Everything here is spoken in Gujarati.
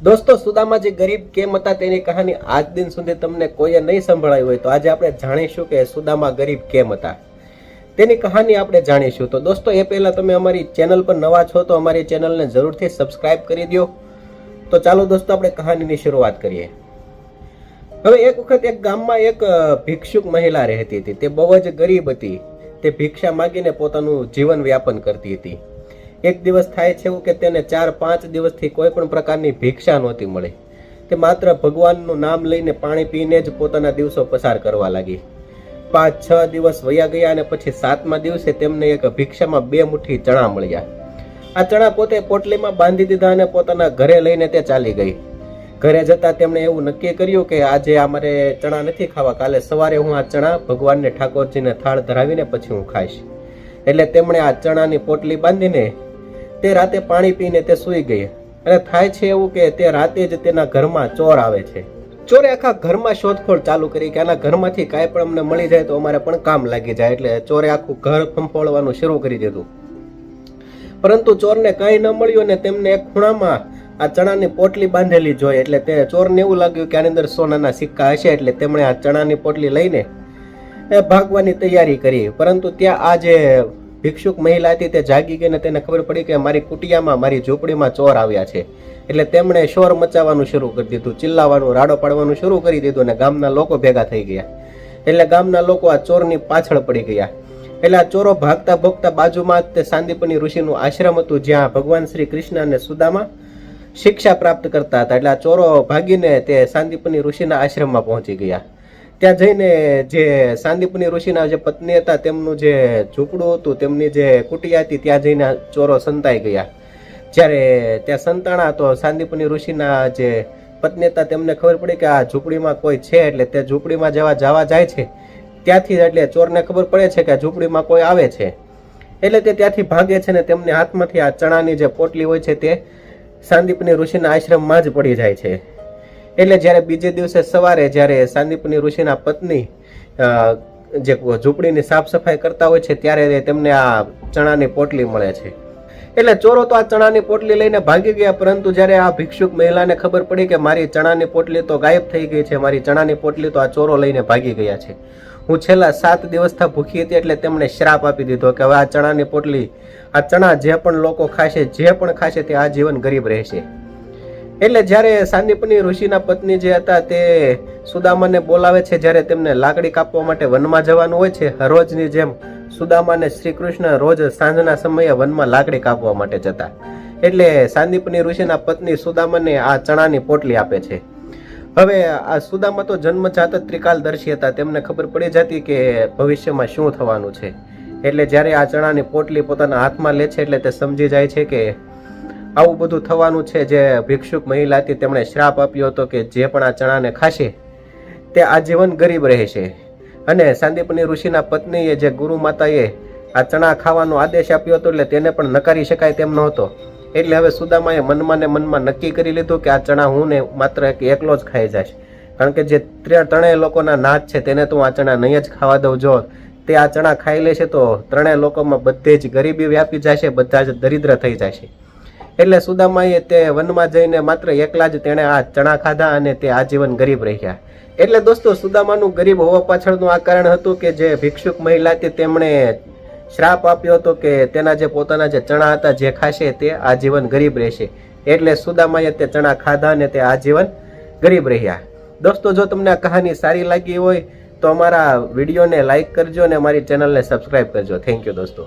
દોસ્તો, સુદામા જે ગરીબ કેમ હતા તેની કહાની આજ દિન સુધી તમને કોઈએ નહીં સંભળાવી હોય તો આજે આપણે જાણીશું કે સુદામા ગરીબ કેમ હતા. તેની કહાની આપણે જાણીશું. તો દોસ્તો, એ પહેલાં તમે અમારી ચેનલ પર નવા છો તો અમારી ચેનલને જરૂરથી સબસ્ક્રાઇબ કરી દો તો ચાલો દોસ્તો, આપણે કહાનીની શરૂઆત કરીએ. હવે એક વખત એક ગામમાં એક ભિક્ષુક મહિલા રહેતી હતી. તે બહુ જ ગરીબ હતી. તે ભિક્ષા માગીને પોતાનું જીવન વ્યાપન કરતી હતી. એક દિવસ થાય છે એવું કે તેને ચાર, પાંચ દિવસથી કોઈ પણ પ્રકારની ભિક્ષા નહોતી મળી. તે માત્ર ભગવાનનું નામ લઈને પાણી પીને જ પોતાના દિવસો પસાર કરવા લાગી. પાંચ, છ દિવસ વયા ગયા અને પછી સાતમા દિવસે તેમને એક ભિક્ષામાં બે મુઠ્ઠી ચણા મળ્યા. આ ચણા પોતે પોટલીમાં બાંધી દીધા અને પોતાના ઘરે લઈને તે ચાલી ગઈ. ઘરે જતા તેમણે એવું નક્કી કર્યું કે આજે અમારે ચણા નથી ખાવા, કાલે સવારે હું આ ચણા ભગવાનને ઠાકોરજીને થાળ ધરાવીને પછી હું ખાઈશ. એટલે તેમણે આ ચણાની પોટલી બાંધીને તે રાતે પાણી પીને તે સૂઈ ગઈ. અને થાય છે એવું કે તે રાતે જ તેના ઘરમાં ચોર આવે છે. ચોરે આખા ઘરમાં શોધખોળ ચાલુ કરી કે આના ઘરમાંથી કાંઈ પણ અમને મળી જાય તો અમારે પણ કામ લાગી જાય એટલે ચોરે આખું ઘર ફંફોળવાનું શરૂ કરી દીધું. પરંતુ ચોરને કાંઈ ન મળ્યું અને તેમને એક ખૂણામાં આ ચણાની પોટલી બાંધેલી જોઈ એટલે તે ચોરને એવું લાગ્યું કે આની અંદર સોનાના સિક્કા હશે એટલે તેમણે આ ચણાની પોટલી લઈને એ ભાગવાની તૈયારી કરી. પરંતુ ત્યાં આ જે ભિક્ષુક મહિલા હતી તે જાગી ગઈ ને તેને ખબર પડી કે મારી કુટિયામાં, મારી ઝૂંપડીમાં ચોર આવ્યા છે. એટલે તેમણે શોર મચાવવાનું શરૂ કરી દીધું, ચિલ્લાવાનું, રાડો પાડવાનું શરૂ કરી દીધું અને ગામના લોકો ભેગા થઈ ગયા. એટલે ગામના લોકો આ ચોરની પાછળ પડી ગયા. એટલે આ ચોરો ભાગતા ભોગતા બાજુમાં તે સાંદીપની ઋષિનું આશ્રમ હતું, જ્યાં ભગવાન શ્રી કૃષ્ણ અને સુદામા શિક્ષા પ્રાપ્ત કરતા હતા. એટલે આ ચોરો ભાગીને તે સાંદીપની ઋષિના આશ્રમમાં પહોંચી ગયા. ત્યાં જઈને જે સાંદીપની ઋષિના જે પત્ની હતા, તેમનું જે ઝૂંપડું હતું, તેમની જે કુટિયા હતી, ત્યાં જઈને ચોરો સંતાઈ ગયા. જ્યારે ત્યાં સંતાણા તો સાંદીપની ઋષિના જે પત્ની હતા, તેમને ખબર પડી કે આ ઝૂંપડીમાં કોઈ છે, એટલે તે ઝૂંપડીમાં જવા જવા જાય છે. ત્યાંથી એટલે ચોરને ખબર પડે છે કે ઝૂંપડીમાં કોઈ આવે છે. એટલે તે ત્યાંથી ભાગે છે ને તેમને હાથમાંથી આ ચણાની જે પોટલી હોય છે તે સાંદીપની ઋષિના આશ્રમમાં જ પડી જાય છે. એટલે જ્યારે બીજે દિવસે સવારે જ્યારે સાંદીપની ઋષિના પત્ની જે ઝૂંપડીની સાફ સફાઈ કરતા હોય છે, ત્યારે તેમને આ ચણાની પોટલી મળે છે. એટલે ચોરો તો આ ચણાની પોટલી લઈને ભાગી ગયા, પરંતુ જ્યારે આ ભિક્ષુક મહિલાને ખબર પડી કે મારી ચણાની પોટલી તો ગાયબ થઈ ગઈ છે, મારી ચણાની પોટલી તો આ ચોરો લઈને ભાગી ગયા છે. હું છેલ્લા સાત દિવસથી ભૂખી હતી એટલે તેમણે શ્રાપ આપી દીધો કે હવે આ ચણાની પોટલી, આ ચણા જે પણ લોકો ખાશે, જે પણ ખાશે તે આ જીવન ગરીબ રહેશે. એટલે જ્યારે સાંદીપની ઋષિના પત્ની જે હતા તે સુદામાને બોલાવે છે, જ્યારે તેમને લાકડી કાપવા માટે વનમાં જવાનું હોય છે રોજની જેમ સુદામાને શ્રી કૃષ્ણ રોજ સાંજના સમયે વનમાં લાકડી કાપવા માટે જતા. એટલે સાંદીપની ઋષિના પત્ની સુદામાને આ ચણાની પોટલી આપે છે. હવે આ સુદામા તો જન્મજાત જ ત્રિકાલદર્શી હતા, તેમને ખબર પડી જતી કે ભવિષ્યમાં શું થવાનું છે. એટલે જ્યારે આ ચણાની પોટલી પોતાના હાથમાં લે છે, એટલે તે સમજી જાય છે કે આવું બધું થવાનું છે જે ભિક્ષુક મહિલા હતી તેમણે શ્રાપ આપ્યો હતો કે જે પણ આ ચણાને ખાશે, તે આજીવન ગરીબ રહેશે. અને સાંદીપની ઋષિના પત્નીએ જે ગુરુ માતાએ આ ચણા ખાવાનો આદેશ આપ્યો હતો એટલે તેને પણ નકારી શકાય તેમ નહોતો. એટલે હવે સુદામાએ મનમાં ને મનમાં નક્કી કરી લીધું કે આ ચણા હું ને માત્ર એક એકલો જ ખાઈ જઈશ કારણ કે જે ત્રણ ત્રણેય લોકોના નાથ છે તેને તો આ ચણા નહીં જ ખાવા દઉં. જો તે આ ચણા ખાઈ લેશે તો ત્રણેય લોકોમાં બધે જ ગરીબી વ્યાપી જશે, બધા જ દરિદ્ર થઈ જશે. એટલે સુદામાએ તે વનમાં જઈને માત્ર એકલા જ તેણે આ ચણા ખાધા અને તે આજીવન ગરીબ રહ્યા. એટલે દોસ્તો, સુદામાનું ગરીબ હોવા પાછળનું આ કારણ હતું કે જે ભિક્ષુક મહિલા તેમણે શ્રાપ આપ્યો હતો કે તેના જે પોતાના જે ચણા હતા જે ખાશે તે આજીવન ગરીબ રહેશે. એટલે સુદામાએ તે ચણા ખાધા અને તે આજીવન ગરીબ રહ્યા. દોસ્તો, જો તમને આ કહાની સારી લાગી હોય તો અમારા વિડીયોને લાઇક કરજો અને અમારી ચેનલને સબસ્ક્રાઈબ કરજો. થેન્ક યુ દોસ્તો.